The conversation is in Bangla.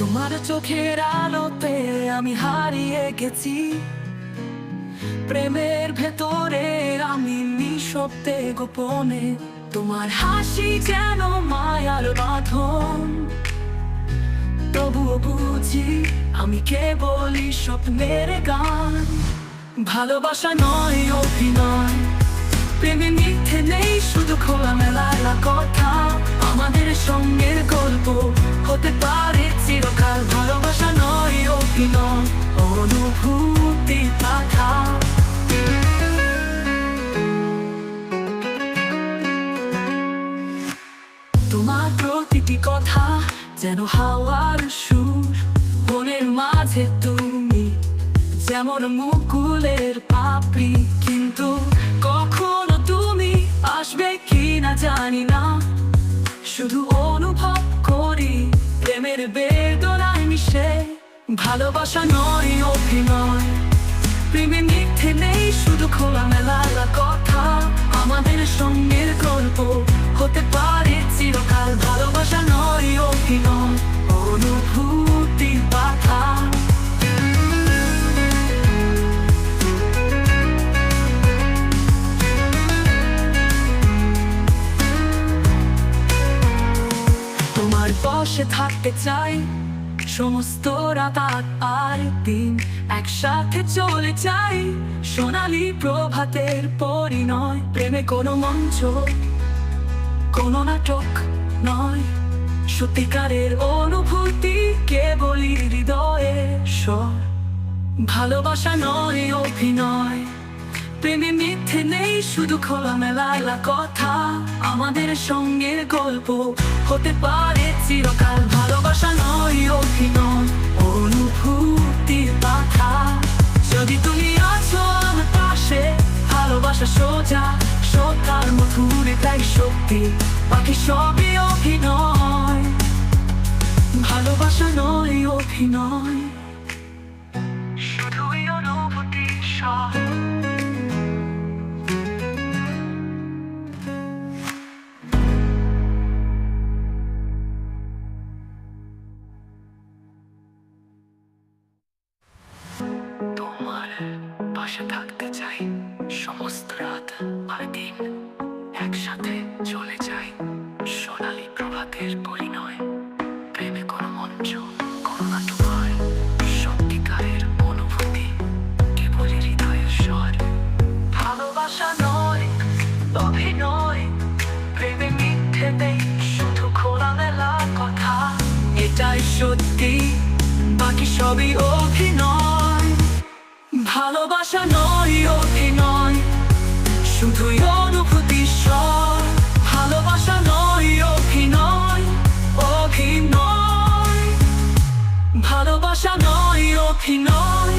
তোমার চোখের আলোতে আমি হারিয়ে গেছি প্রেমের ভেতরে আমি নিঃশব্দে গোপনে তোমার হাসি যেন মায়ার বাঁধন তবুও বুঝি আমি কেবলই স্বপ্নের গান ভালোবাসা নয় অভিনয় প্রেমে মিথ্যে নেই, শুধু খোলামেলা কথা। আমাদের সঙ্গের গল্প হতে পারে চিরকাল, ভালোবাসা নয় অভিনয়, অনুভূতি পাঠা তোমার প্রতিটি কথা যেন হাওয়ার সুর, মনের মাঝে তুমি যেমন মুকুলের পাপড়ি জানি না শুধু অনুভব করি, প্রেমের বেদনায় মিশে। ভালোবাসা নয়, অভিনয়। প্রেমে মিথ্যে নেই, শুধু খোলামেলা কথা। আমাদের সঙ্গের গল্প হতে পারে চিরকাল। বসে থাকতে চাই। সমস্ত রাত আর দিন একসাথে চলে যাই। সোনালি প্রভাতের পরিণয়, প্রেমে কোনো মঞ্চ, কোনো নাটক নয়। সত্যিকারের অনুভূতি কেবলই হৃদয়ে স্বর। ভালোবাসা নয়, অভিনয়। প্রেমে মিথ্যে নেই, শুধু খোলামেলা কথা। আমাদের সঙ্গের গল্প হতে পারে চিরকাল, ভালোবাসা নয়, অভিনয় অনুভূতির কথা যদি তুমি আছো আমার পাশে, ভালোবাসা সোজা সকাল মধুরে তাই শক্তি, বাকি সবই অভিনয়। ভালোবাসা নয়, অভিনয়। পাশে থাকতে চাই। সমস্ত রাত আর দিন একসাথে চলে সোনালি প্রভাতের পরিণয়। প্রেমে কোনো মঞ্চ, কোনো নাটক সত্যিকারের অনুভূতি কেবলই হৃদয়ের স্বর। ভালোবাসা নয় অভিনয় প্রেমে মিথ্যে নেই, শুধু খোলামেলা কথা। এটাই সত্যি, বাকি সবই ভাষা নয় অতি নয় শুধুই অনুভূতি স্বর। ভালোবাসা নয় অভিনয় অভিনয় ভালোবাসা নয় অভিনয়